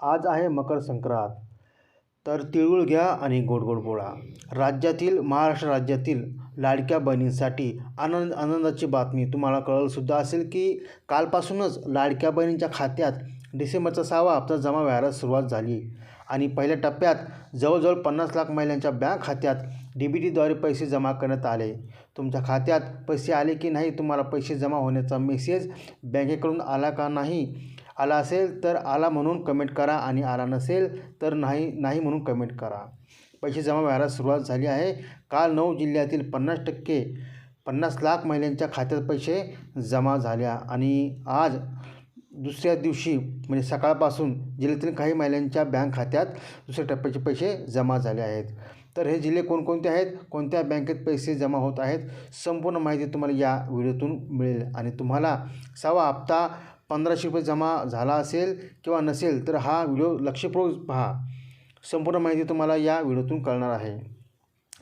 आज आहे मकर संक्रांत. तर तिळगुळ घ्या आणि गोड गोड राज्यातील महाराष्ट्र राज्यातील लाडक्या बहिणींसाठी आनंद आनंदाची बातमी तुम्हाला कळलंसुद्धा असेल की कालपासूनच लाडक्या बहिणींच्या खात्यात डिसेंबरचा सहावा हप्ता जमा व्हायला सुरुवात झाली. आणि पहिल्या टप्प्यात जवळजवळ पन्नास लाख महिलांच्या बँक खात्यात डी बी टीद्वारे पैसे जमा करण्यात आले. तुमच्या खात्यात पैसे आले की नाही तुम्हाला पैसे जमा होण्याचा मेसेज बँकेकडून आला का नाही आला असेल तर आला म्हणून कमेंट करा आणि आला नसेल तर नाही नाही म्हणून कमेंट करा. पैसे जमा व्हायला सुरुवात झाली आहे. काल नऊ जिल्ह्यातील पन्नास टक्के पन्नास लाख महिलांच्या खात्यात पैसे जमा झाल्या आणि आज दुसऱ्या दिवशी म्हणजे सकाळपासून जिल्ह्यातील काही महिलांच्या बँक खात्यात दुसऱ्या टप्प्याचे पैसे जमा झाले आहेत. तर हे जिल्हे कोणकोणते आहेत? कोणत्या बँकेत पैसे जमा होत आहेत? संपूर्ण माहिती तुम्हाला या व्हिडिओतून मिळेल आणि तुम्हाला सहावा हप्ता पंधराशे रुपये जमा झाला असेल किंवा नसेल तर हा व्हिडिओ लक्षपूर्वक पहा. संपूर्ण माहिती तुम्हाला या व्हिडिओतून कळणार आहे.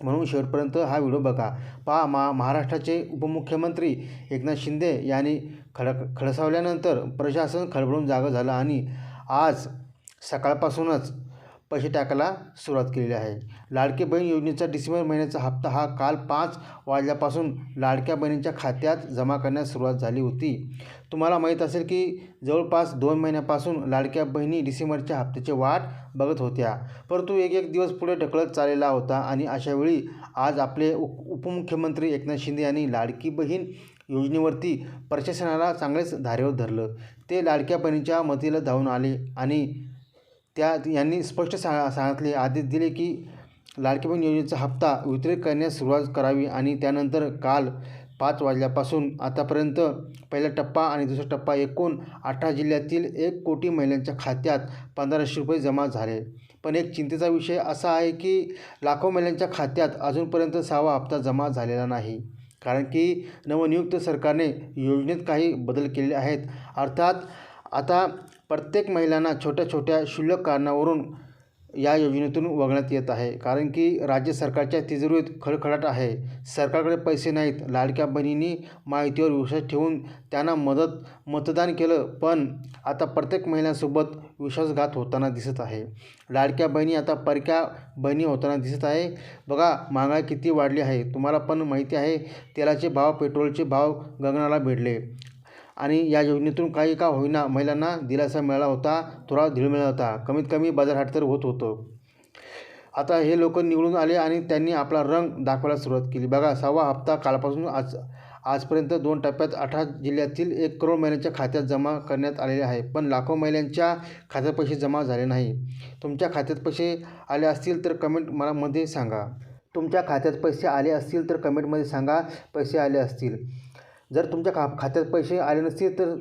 म्हणून शेवटपर्यंत हा व्हिडिओ बघा. पहा मा महाराष्ट्राचे उपमुख्यमंत्री एकनाथ शिंदे यांनी खडक खडसावल्यानंतर प्रशासन खळबळून जागं झालं आणि आज सकाळपासूनच पैसे टाकायला सुरुवात केलेली आहे. लाडकी बहीण योजनेचा डिसेंबर महिन्याचा हप्ता हा काल पाच वाजल्यापासून लाडक्या बहिणींच्या खात्यात जमा करण्यास सुरुवात झाली होती. तुम्हाला माहीत असेल की जवळपास दोन महिन्यापासून लाडक्या बहिणी डिसेंबरच्या हप्त्याची वाट बघत होत्या. परंतु एक एक दिवस पुढे ढकलत चाललेला होता आणि अशावेळी आज आपले उप उपमुख्यमंत्री एकनाथ शिंदे यांनी लाडकी बहीण योजनेवरती प्रशासनाला चांगलेच धारेवर धरलं. ते लाडक्या बहिणीच्या मतीला धावून आले आणि त्या यांनी स्पष्ट सा सांगितले. आदेश दिले की लाडकी बहीण योजनेचा हप्ता वितरित करण्यास सुरुवात करावी आणि त्यानंतर काल पाच वाजल्यापासून आतापर्यंत पहिला टप्पा आणि दुसरा टप्पा एकूण अठरा जिल्ह्यातील एक कोटी महिलांच्या खात्यात पंधराशे रुपये जमा झाले. पण एक चिंतेचा विषय असा आहे की लाखो महिलांच्या खात्यात अजूनपर्यंत सहावा हप्ता जमा झालेला नाही. कारण की नवनियुक्त सरकारने योजनेत काही बदल केलेले आहेत. अर्थात आता प्रत्येक महिलांना छोट्या छोट्या क्षुल्लक कारणावरून या योजनेतून वगळण्यात येत आहे. कारण की राज्य सरकारच्या तिजोरीत खडखडाट आहे. सरकारकडे पैसे नाहीत. लाडक्या बहिणींनी माहितीवर विश्वास ठेवून त्यांना मदत मतदान केलं. पण आता प्रत्येक महिलांसोबत विश्वासघात होताना दिसत आहे. लाडक्या बहिणी आता परक्या बहिणी होताना दिसत आहे. बघा महागाई किती वाढली आहे. तुम्हाला पण माहिती आहे तेलाचे भाव पेट्रोलचे भाव गगनाला भिडले. आणि या योजनेतून काही का होईना महिलांना दिलासा मिळाला होता थोडा धीळ मिळाला होता. कमीत कमी बाजारहाट तर होत होतं. आता हे लोक निवडून आले आणि त्यांनी आपला रंग दाखवायला सुरुवात केली. बघा सहावा हप्ता कालपासून आज आजपर्यंत दोन टप्प्यात अठरा जिल्ह्यातील एक करोड महिलांच्या खात्यात जमा करण्यात आलेले आहे. पण लाखो महिलांच्या खात्यात पैसे जमा झाले नाही. तुमच्या खात्यात पैसे आले असतील तर कमेंट मला मध्ये सांगा. तुमच्या खात्यात पैसे आले असतील तर कमेंटमध्ये सांगा. पैसे आले असतील. जर तुमच्या खा खात्यात पैसे आले नसतील तर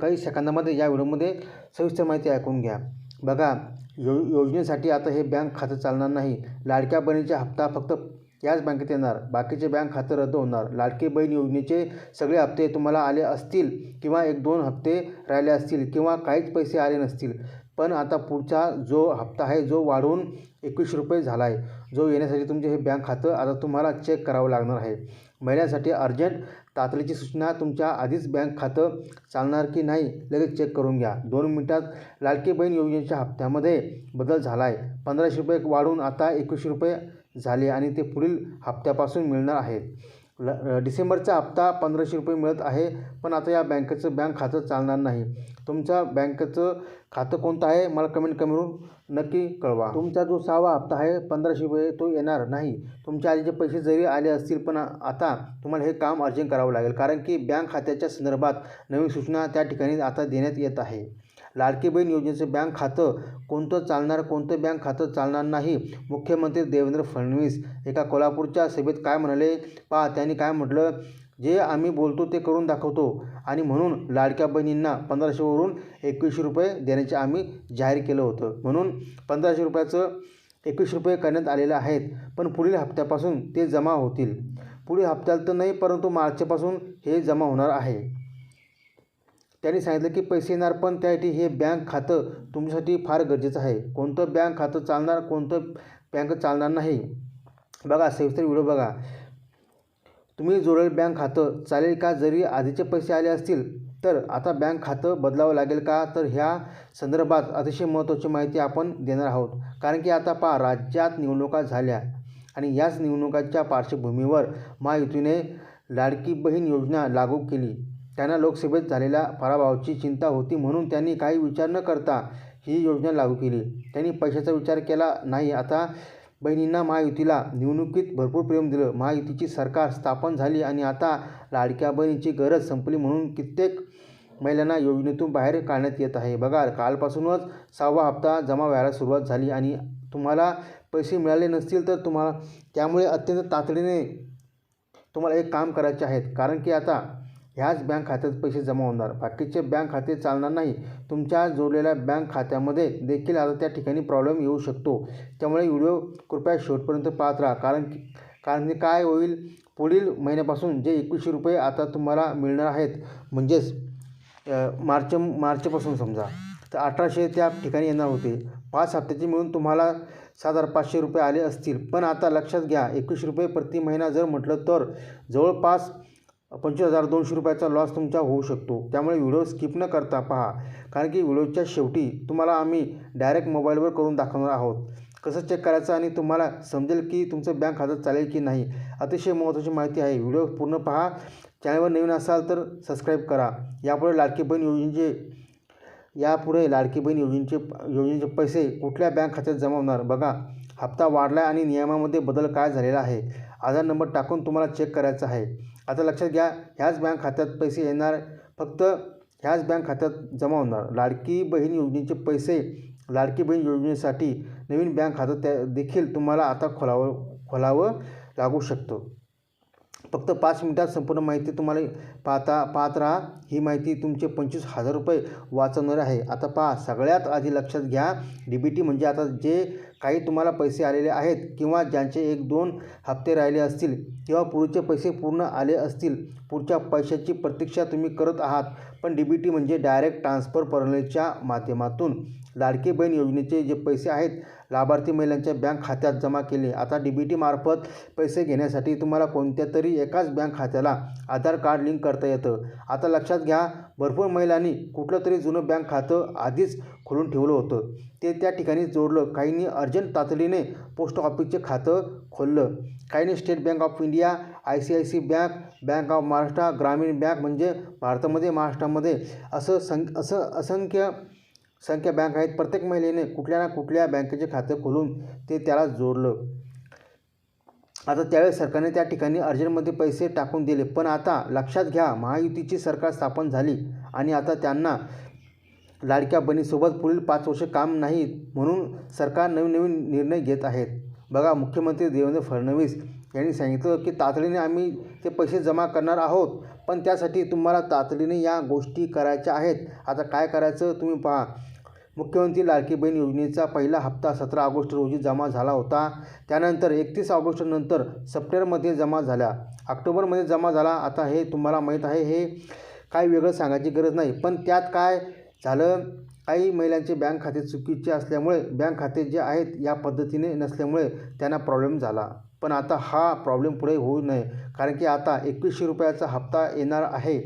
काही सेकंदामध्ये या व्हिडिओमध्ये सविस्तर माहिती ऐकून घ्या. बघा यो योजनेसाठी आता हे बँक खातं चालणार नाही. लाडक्या बहिणीचा हप्ता फक्त याच बँकेत येणार. बाकीचे बँक खातं रद्द होणार. लाडकी बहीण योजनेचे सगळे हप्ते तुम्हाला आले असतील किंवा एक दोन हप्ते राहिले असतील किंवा काहीच पैसे आले नसतील. पण आता पुढचा जो हप्ता आहे जो वाढवून एकवीसशे रुपये झाला आहे जो येण्यासाठी तुमचे हे बँक खातं आता तुम्हाला चेक करावं लागणार आहे. महिन्यासाठी अर्जंट तातडीची सूचना तुमच्या आधीच बँक खातं चालणार की नाही लगेच चेक करून घ्या. दोन मिनिटात लाडकी बहीण योजनेच्या हप्त्यामध्ये बदल झाला आहे पंधराशे रुपये वाढून आता एकवीसशे रुपये झाले आणि ते पुढील हप्त्यापासून मिळणार आहेत. ल डिसेंबरचा हप्ता पंधराशे रुपये मिळत आहे पण आता या बँकेचं बँक खातं चालणार नाही. तुमच्या बँकेचं खातं कोणतं आहे? मला कमेंट करून नक्की कळवा. तुमचा जो सहावा हप्ता आहे पंधराशे रुपये तो येणार नाही. तुमच्या आधीचे पैसे जरी आले असतील पण आता तुम्हाला हे काम अर्जंट करावं लागेल कारण की बँक खात्याच्या संदर्भात नवीन सूचना त्या ठिकाणी आता देण्यात येत आहे. लाडकी बहीण योजनेचं बँक खातं कोणतं चालणार कोणतं बँक खातं चालणार नाही मुख्यमंत्री देवेंद्र फडणवीस एका कोल्हापूरच्या सभेत काय म्हणाले? पहा त्यांनी काय म्हटलं? जे आम्ही बोलतो ते करून दाखवतो. आणि म्हणून लाडक्या बहिणींना पंधराशेवरून एकवीसशे रुपये देण्याचे आम्ही जाहीर केलं होतं. म्हणून पंधराशे रुपयाचं एकवीस रुपये करण्यात आलेले आहेत. पण पुढील हप्त्यापासून ते जमा होतील. पुढील हप्त्याला तर नाही परंतु मार्चपासून हे जमा होणार आहे. त्यांनी सांगितलं की पैसे येणार पण त्यासाठी हे बँक खातं तुमच्यासाठी फार गरजेचं आहे. कोणतं बँक खातं चालणार कोणतं बँक चालणार नाही. बघा सविस्तर व्हिडिओ बघा. तुम्ही जोडेल बँक खातं चालेल का? जरी आधीचे पैसे आले असतील तर आता बँक खातं बदलावं लागेल का? तर ह्या संदर्भात अतिशय महत्त्वाची माहिती आपण देणार आहोत. कारण की आता पहा राज्यात निवडणुका झाल्या आणि याच निवडणुकांच्या पार्श्वभूमीवर महायुतीने लाडकी बहीण योजना लागू केली. त्यांना लोकसभेत झालेल्या पराभवाची चिंता होती म्हणून त्यांनी काही विचार न करता ही योजना लागू केली. त्यांनी पैशाचा विचार केला नाही. आता बहिणींना महायुतीला निवडणुकीत भरपूर प्रेम दिलं. महायुतीची सरकार स्थापन झाली आणि आता लाडक्या बहिणीची गरज संपली म्हणून कित्येक महिलांना योजनेतून बाहेर काढण्यात येत आहे. बघा कालपासूनच सहावा हप्ता जमा व्हायला सुरुवात झाली आणि तुम्हाला पैसे मिळाले नसतील तर तुम्हाला त्यामुळे अत्यंत तातडीने तुम्हाला एक काम करायचे आहेत. कारण की आता ह्याच बँक खात्यात पैसे जमा होणार. बाकीचे बँक खाते चालणार नाही. तुमच्या जोडलेल्या बँक खात्यामध्ये देखील आता त्या ठिकाणी प्रॉब्लेम येऊ शकतो. त्यामुळे व्हिडिओ कृपया शेवटपर्यंत पाहत राहा. कारण कारण की काय होईल? पुढील महिन्यापासून जे एकवीसशे रुपये आता तुम्हाला मिळणार आहेत म्हणजेच मार्च मार्चपासून समजा तर अठराशे त्या ठिकाणी येणार होते. पाच हप्त्याचे मिळून तुम्हाला सात हजार पाचशे रुपये आले असतील. पण आता लक्षात घ्या एकवीस रुपये प्रति महिना जर म्हटलं तर जवळपास पंचवीस हजार दोनशे रुपयाचा लॉस तुमचा होऊ शकतो. त्यामुळे व्हिडिओ स्किप न करता पहा. कारण की व्हिडिओच्या शेवटी तुम्हाला आम्ही डायरेक्ट मोबाईलवर करून दाखवणार आहोत. कसं चेक करायचं आणि तुम्हाला समजेल की तुमचं बँक खातं चालेल की नाही अतिशय महत्त्वाची माहिती आहे. व्हिडिओ पूर्ण पहा. चॅनलवर नवीन असाल तर सबस्क्राईब करा. यापुढे लाडकी बहीण योजनेचे यापुढे लाडकी बहीण योजनेचे योजनेचे पैसे कुठल्या बँक खात्यात जमा होणार? बघा हप्ता वाढला आणि नियमामध्ये बदल काय झालेला आहे? आधार नंबर टाकून तुम्हाला चेक करायचा आहे. आता लक्षात घ्या ह्याच बँक खात्यात पैसे येणार फक्त ह्याच बँक खात्यात जमा होणार. लाडकी बहीण योजनेचे पैसे लाडकी बहीण योजनेसाठी नवीन बँक खातं त्या देखील तुम्हाला आता खोलावं खोलावं लागू शकतो. फक्त पाच मिनटात संपूर्ण माहिती तुम्हाला पाहता पाहत राहा. ही माहिती तुमचे पंचवीस हजार रुपये वाचवणार आहे. आता पहा सगळ्यात आधी लक्षात घ्या डी बी टी म्हणजे आता जे काही तुम्हाला पैसे आलेले आहेत किंवा ज्यांचे एक दोन हप्ते राहिले असतील किंवा पुढचे पैसे पूर्ण आले असतील पुढच्या पैशाची प्रतीक्षा तुम्ही करत आहात. पण डी बी टी म्हणजे डायरेक्ट ट्रान्सफर प्रणालीच्या माध्यमातून. लाडकी बहीण योजनेचे जे पैसे आहेत लाभार्थी महिलांच्या बँक खात्यात जमा केले. आता डी बी टीमार्फत पैसे घेण्यासाठी तुम्हाला कोणत्या तरी एकाच बँक खात्याला आधार कार्ड लिंक करता येतं. आता लक्षात घ्या भरपूर महिलांनी कुठलं तरी जुनं बँक खातं आधीच खोलून ठेवलं होतं. ते त्या ठिकाणी जोडलं. काहींनी अर्जंट तातडीने पोस्ट ऑफिसचे खातं खोललं. काहींनी State Bank of India I C I C bank bank of Maharashtra Gramin bank म्हणजे भारतामध्ये महाराष्ट्रामध्ये असं सं असं असंख्य संख्या बँक आहेत. प्रत्येक महिलेने कुठल्या ना कुठल्या बँकेचे खातं खोलून ते त्याला जोडलं. आता त्यावेळेस सरकारने त्या ठिकाणी अर्जंटमध्ये पैसे टाकून दिले. पण आता लक्षात घ्या महायुतीची सरकार स्थापन झाली आणि आता त्यांना लाडक्या बनीसोबत पुढील पाच वर्ष काम नाही म्हणून सरकार नवीन नवीन निर्णय घेत आहेत. बघा मुख्यमंत्री देवेंद्र फडणवीस यांनी सांगितलं की तातडीने आम्ही ते पैसे जमा करणार आहोत पण त्यासाठी तुम्हाला तातडीने या गोष्टी करायच्या आहेत. आता काय करायचं तुम्ही पहा. मुख्यमंत्री लाडकी बहीण योजनेचा पहिला हप्ता सतरा ऑगस्ट रोजी जमा झाला होता. त्यानंतर एकतीस ऑगस्टनंतर सप्टेंबरमध्ये जमा झाल्या ऑक्टोबरमध्ये जमा झाला. आता हे तुम्हाला माहीत आहे. हे काय वेगळं सांगायची गरज नाही. पण त्यात काय झालं? काही महिलांचे बँक खाते चुकीचे असल्यामुळे बँक खाते जे आहेत या पद्धतीने नसल्यामुळे त्यांना प्रॉब्लेम झाला. पण आता हा प्रॉब्लेम पुढे होऊ नये. कारण की आता एकवीसशे रुपयाचा हप्ता येणार आहे.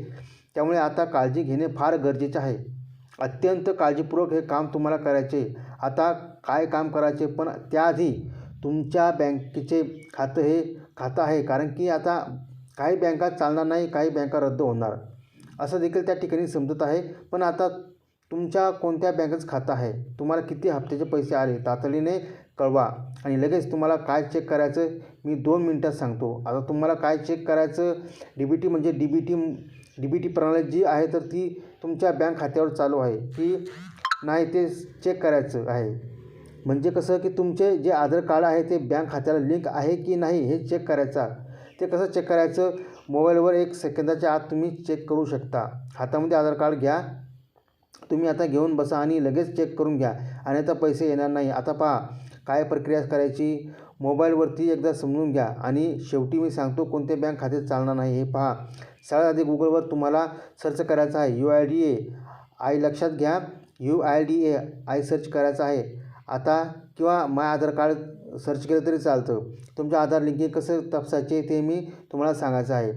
त्यामुळे आता काळजी घेणे फार गरजेचे आहे. अत्यंत काळजीपूर्वक हे काम तुम्हाला करायचे. आता काय काम करायचे? पण त्याआधी तुमच्या बँकेचे खातं हे खातं आहे. कारण की आता काही बँका चालणार नाही काही बँका रद्द होणार. असं देखील त्या ठिकाणी समजत आहे. पण आता तुमच्या कोणत्या बँकेचं खातं आहे? तुम्हाला किती हप्त्याचे पैसे आले? तातडीने कळवा. आणि लगेच तुम्हाला काय चेक करायचं? मी दोन मिनटात सांगतो. आता तुम्हाला काय चेक करायचं? डी बी टी म्हणजे D B T D B T प्रणाली जी आहे तर ती तुमच्या बँक खात्यावर चालू आहे की नाही ते चेक करायचं आहे. म्हणजे कसं की तुमचे जे आधार कार्ड आहे ते बँक खात्याला लिंक आहे की नाही हे चेक करायचा. ते कसं चेक करायचं? मोबाईलवर एक सेकंदाच्या आत तुम्ही चेक करू शकता. हातामध्ये आधार कार्ड घ्या. तुम्ही आता घेऊन बसा आणि लगेच चेक करून घ्या. आणि आता पैसे येणार नाही. आता पहा काय प्रक्रिया करायची? मोबाईलवरती एकदा समजून घ्या. आणि शेवटी मी सांगतो कोणते बँक खाते चालणार नाही हे पहा. सगळ्यात आधी गुगलवर तुम्हाला सर्च करायचं आहे. U I D A. I लक्षात घ्या. U I D A. I search करायचं आहे. आता किंवा माय आधार कार्ड सर्च केलं तरी चालतं. तुमचं आधार लिंकिंग कसं तपासायचे ते मी तुम्हाला सांगायचं आहे.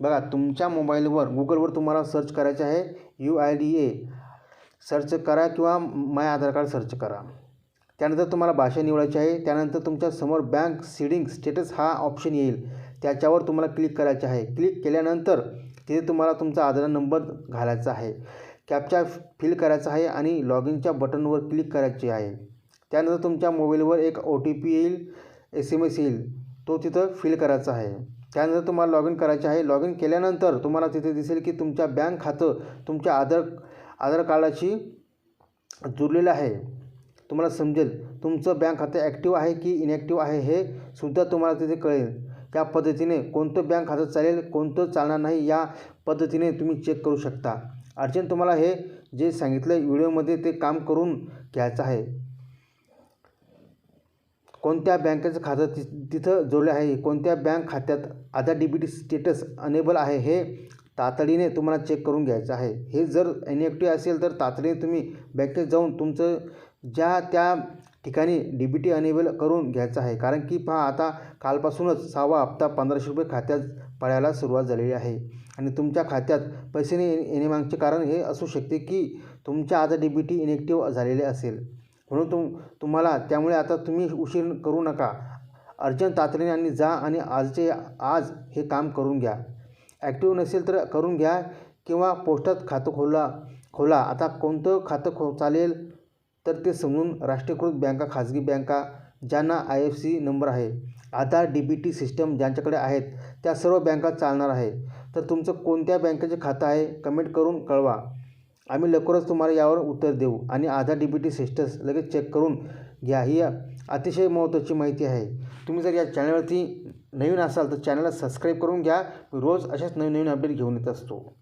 बघा तुमच्या मोबाईलवर गुगलवर तुम्हाला सर्च करायचे आहे. U I D A. Search करा किंवा माय आधार कार्ड सर्च करा. त्यानंतर तुम्हाला भाषा निवडायची आहे. त्यानंतर तुमच्यासमोर बँक सीडिंग स्टेटस हा ऑप्शन येईल. त्याच्यावर तुम्हाला क्लिक करायचे आहे. क्लिक केल्यानंतर तिथे तुम्हाला तुमचा आधार नंबर घालायचा आहे. कॅपचा फिल करायचा आहे आणि लॉग इनच्या बटनवर क्लिक करायचे आहे. त्यानंतर तुमच्या मोबाईलवर एक ओ टी पी येईल. एस एम एस येईल. तो तिथं फिल करायचा आहे. त्यानंतर तुम्हाला लॉग इन करायचे आहे. लॉग इन केल्यानंतर तुम्हाला तिथे दिसेल की तुमच्या बँक खातं तुमच्या आधार आधार कार्डाशी जुळलेलं आहे. तुम्हाला समजेल तुमचं बँक खातं ॲक्टिव्ह आहे की इनॲक्टिव्ह आहे हे सुद्धा तुम्हाला तिथे कळेल. त्या पद्धतीने कोणतं बँक खातं चालेल कोणतं चालणार नाही या पद्धतीने तुम्ही चेक करू शकता. अर्जंट तुम्हाला हे जे सांगितलं व्हिडिओमध्ये ते काम करून घ्यायचं आहे. कोणत्या बँकेचं खातं ति तिथं जोडलं आहे कोणत्या बँक खात्यात Aadhaar D T status enable आहे हे तातडीने तुम्हाला चेक करून घ्यायचं आहे. हे जर इनॅक्टिव्ह असेल तर तातडीने तुम्ही बँकेत जाऊन तुमचं ज्या त्या ठिकाणी डी बी टी अनेबल करून घ्यायचं आहे. कारण की पहा आता कालपासूनच सहावा हप्ता पंधराशे रुपये खात्यात पडायला सुरुवात झालेली आहे. आणि तुमच्या खात्यात पैसे नाही येण्यामागचे कारण हे असू शकते की तुमच्या आता डी बी टी इनेक्टिव्ह झालेले असेल. म्हणून तुम तुम्हाला त्यामुळे आता तुम्ही उशीर करू नका. अर्जंट तातडीने आणि जा आणि आजचे आज हे काम करून घ्या. ॲक्टिव्ह नसेल तर करून घ्या किंवा पोस्टात खातं खोला खोला. आता कोणतं खातं खो चालेल? तर ते समजून राष्ट्रीयकृत बँका खाजगी बँका ज्यांना आय एफ सी नंबर आहे Aadhaar D B T system ज्यांच्याकडे आहेत त्या सर्व बँका चालणार आहे. तर तुमचं कोणत्या बँकेचे खातं आहे कमेंट करून कळवा. आम्ही लवकरच तुम्हाला यावर उत्तर देऊ आणि Aadhaar D B T status लगेच चेक करून घ्या. ही अतिशय महत्त्वाची माहिती आहे. तुम्ही जर या चॅनलवरती नवीन असाल तर चॅनलला सबस्क्राईब करून घ्या. रोज अशाच नवीन नवीन अपडेट घेऊन येत असतो.